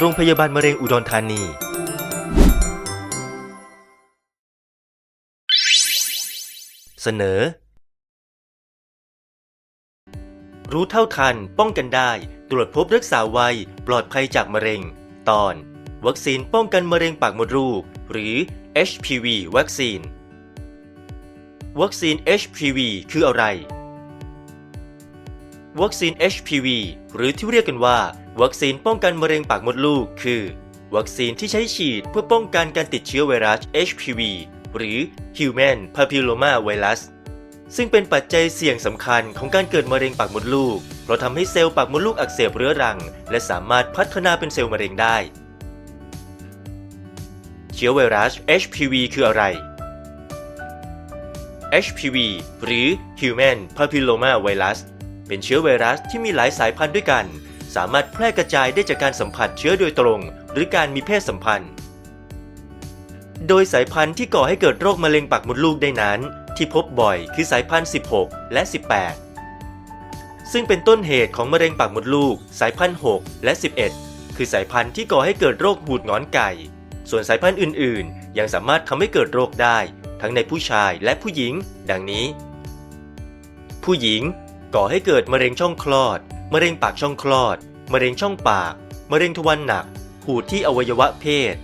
โรงพยาบาลมะเร็งอุดรธานี เสนอ รู้เท่าทันป้องกันได้ ตรวจพบรักษาไว ปลอดภัยจากมะเร็ง ตอน วัคซีนป้องกันมะเร็งปากมดลูก หรือ HPV วัคซีน วัคซีน HPV คืออะไร วัคซีน HPV หรือที่เรียกกันว่า วัคซีนป้องกันมะเร็งปากมดลูก คือ วัคซีนที่ใช้ฉีดเพื่อป้องกันการติดเชื้อไวรัส HPV หรือ Human Papilloma Virus ซึ่งเป็นปัจจัยเสี่ยงสำคัญของการเกิดมะเร็งปากมดลูก เพราะทำให้เซลล์ปากมดลูกอักเสบเรื้อรัง และสามารถพัฒนาเป็นเซลล์มะเร็งได้ เชื้อไวรัส HPV คืออะไร HPV หรือ Human Papilloma Virus เป็นเชื้อไวรัสที่มีหลายสายพันธุ์ด้วยกัน สามารถแพร่กระจายได้จากการสัมผัสเชื้อโดยตรง หรือการมีเพศสัมพันธ์ โดยสายพันธุ์ที่ก่อให้เกิดโรคมะเร็งปากมดลูกได้นั้น ที่พบบ่อยคือสายพันธุ์ 16 และ 18 ซึ่งเป็นต้นเหตุของมะเร็งปากมดลูก สายพันธุ์ 6 และ 11 คือสายพันธุ์ที่ก่อให้เกิดโรคหูดงอนไก่ ส่วนสายพันธุ์อื่น ๆ ยังสามารถทำให้เกิดโรคได้ ทั้งในผู้ชายและผู้หญิง ดังนี้ ผู้หญิงก่อให้เกิดมะเร็งช่องคลอด มะเร็งปากช่องคลอด มะเร็งช่องปาก มะเร็งทวารหนัก หูดที่อวัยวะเพศ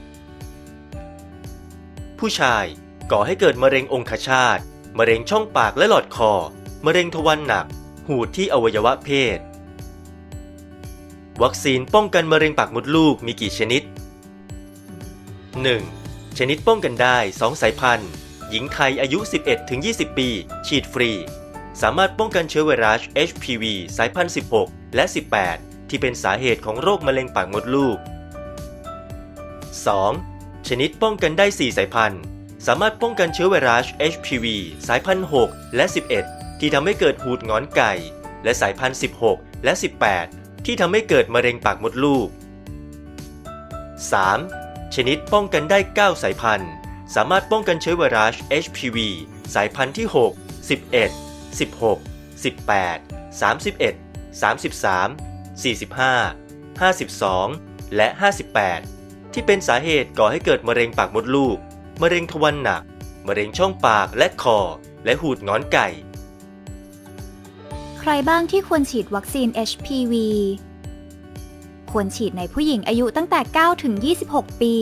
ผู้ชายก่อให้เกิดมะเร็งองคชาต มะเร็งช่องปากและหลอดคอ มะเร็งทวารหนัก หูดที่อวัยวะเพศ วัคซีนป้องกันมะเร็งปากมดลูกมีกี่ชนิด 1. ชนิดป้องกันได้ 2 สายพันธุ์ หญิงไทยอายุ 11-20 ปี ฉีดฟรี สามารถป้องกันเชื้อไวรัส HPV สายพันธุ์ 16 และ 18 ที่เป็นสาเหตุของโรคมะเร็งปากมดลูก 2. ชนิดป้องกันได้ 4 สายพันธุ์ สามารถป้องกันเชื้อไวรัส HPV สายพันธุ์ 6 และ 11 ที่ทำให้เกิดหูดงอนไก่ และสายพันธุ์ 16 และ 18 ที่ทำให้เกิดมะเร็งปากมดลูก 3. ชนิดป้องกันได้ 9 สายพันธุ์ สามารถป้องกันเชื้อไวรัส HPV สายพันธุ์ที่ 6 11 16 18 31 33 45 52 และ 58 ที่เป็นสาเหตุก่อให้เกิดมะเร็งปากมดลูก มะเร็งทวารหนัก มะเร็งช่องปากและคอ และหูดงอนไก่ ใครบ้างที่ควรฉีดวัคซีน HPV ควรฉีดในผู้หญิงอายุตั้งแต่ 9 ถึง 26 ปี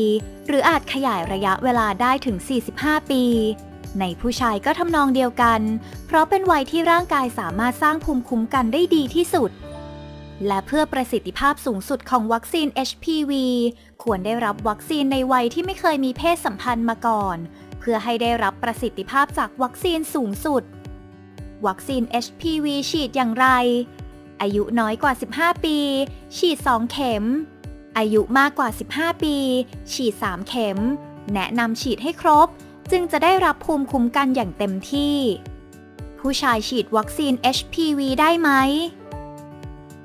หรืออาจขยายระยะเวลาได้ถึง 45 ปี ในผู้ชายก็ทำนองเดียวกัน เพราะเป็นวัยที่ร่างกายสามารถสร้างภูมิคุ้มกันได้ดีที่สุด และเพื่อประสิทธิภาพสูงสุดของวัคซีน HPV ควรได้รับวัคซีนในวัยที่ไม่เคยมีเพศสัมพันธ์มาก่อน เพื่อให้ได้รับประสิทธิภาพจากวัคซีนสูงสุด วัคซีน HPV ฉีดอย่างไร อายุน้อยกว่า 15 ปี ฉีด 2 เข็ม อายุมากกว่า 15 ปี ฉีด 3 เข็ม แนะนำฉีดให้ครบ จึงจะได้รับภูมิคุ้มกันอย่างเต็มที่ ผู้ชายฉีดวัคซีน HPV ได้ไหม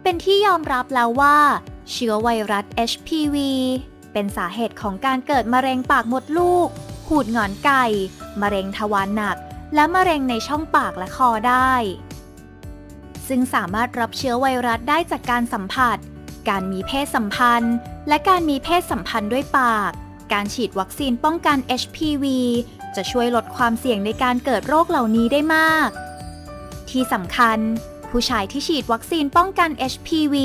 เป็นที่ยอมรับแล้วว่า เชื้อไวรัส HPV เป็นสาเหตุของการเกิดมะเร็งปากมดลูก หูดหงอนไก่ มะเร็งทวารหนัก และมะเร็งในช่องปากและคอได้ ซึ่งสามารถรับเชื้อไวรัสได้จากการสัมผัส การมีเพศสัมพันธ์ และการมีเพศสัมพันธ์ด้วยปาก การฉีดวัคซีนป้องกัน HPV จะช่วยลดความเสี่ยงในการเกิดโรคเหล่านี้ได้มาก ที่สำคัญ ผู้ชายที่ฉีดวัคซีนป้องกัน HPV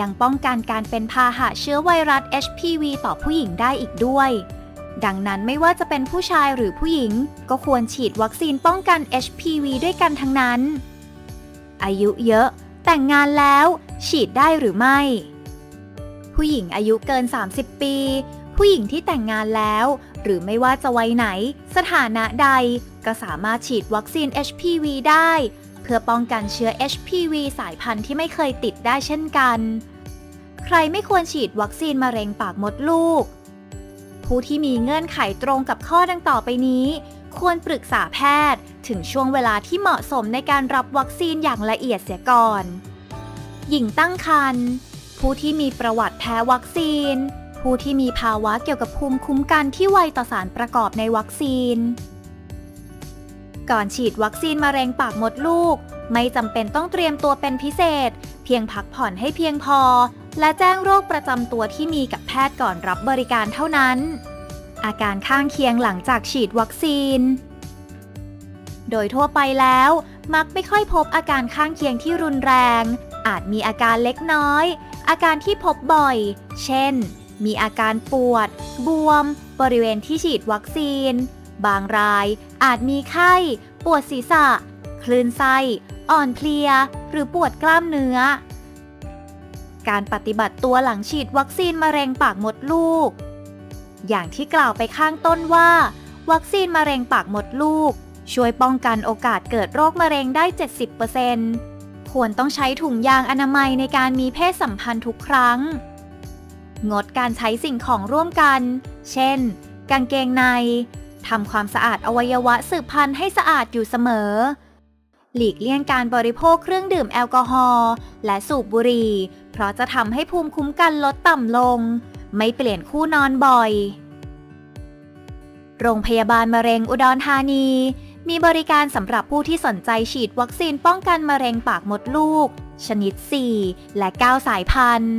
ยังป้องกันการเป็นพาหะเชื้อไวรัส HPV ต่อผู้หญิงได้อีกด้วย ดังนั้นไม่ว่าจะเป็นผู้ชายหรือผู้หญิง ก็ควรฉีดวัคซีนป้องกัน HPV ด้วยกันทั้งนั้น อายุเยอะ แต่งงานแล้ว ฉีดได้หรือไม่ ผู้หญิงอายุเกิน 30 ปี ผู้หญิงที่แต่งงานแล้ว หรือไม่ว่าจะวัยไหน สถานะใด ก็สามารถฉีดวัคซีน HPV ได้ เพื่อป้องกันเชื้อ HPV สายพันธุ์ที่ไม่เคยติดได้เช่นกัน ใครไม่ควรฉีดวัคซีนมะเร็งปากมดลูก ผู้ที่มีเงื่อนไขตรงกับข้อดังต่อไปนี้ ควรปรึกษาแพทย์ ถึงช่วงเวลาที่เหมาะสมในการรับวัคซีนอย่างละเอียดเสียก่อน หญิงตั้งครรภ์ผู้ที่มีประวัติแพ้วัคซีน ผู้ที่มีภาวะเกี่ยวกับภูมิคุ้มกันที่ไวต่อสารประกอบในวัคซีน ก่อนฉีดวัคซีนมะเร็งปากมดลูก ไม่จำเป็นต้องเตรียมตัวเป็นพิเศษ เพียงพักผ่อนให้เพียงพอ และแจ้งโรคประจำตัวที่มีกับแพทย์ก่อนรับบริการเท่านั้น อาการข้างเคียงหลังจากฉีดวัคซีน โดยทั่วไปแล้ว มักไม่ค่อยพบอาการข้างเคียงที่รุนแรง อาจมีอาการเล็กน้อยอาการที่พบบ่อย เช่น มีอาการปวด บวม บริเวณที่ฉีดวัคซีน บางรายอาจมีไข้ ปวดศีรษะ คลื่นไส้ อ่อนเพลีย หรือปวดกล้ามเนื้อ การปฏิบัติตัวหลังฉีดวัคซีนมะเร็งปากมดลูก อย่างที่กล่าวไปข้างต้นว่า วัคซีนมะเร็งปากมดลูก ช่วยป้องกันโอกาสเกิดโรคมะเร็งได้ 70%ควรต้องใช้ถุงยางอนามัยในการมีเพศสัมพันธ์ทุกครั้ง งดการใช้สิ่งของร่วมกัน เช่น กางเกงใน ทำความสะอาดอวัยวะสืบพันธุ์ให้สะอาดอยู่เสมอ หลีกเลี่ยงการบริโภคเครื่องดื่มแอลกอฮอล์และสูบบุหรี่ เพราะจะทำให้ภูมิคุ้มกันลดต่ำลง ไม่เปลี่ยนคู่นอนบ่อย โรงพยาบาลมะเร็งอุดรธานี มีบริการสำหรับผู้ที่สนใจฉีดวัคซีนป้องกันมะเร็งปากมดลูก ชนิด 4 และ 9 สายพันธุ์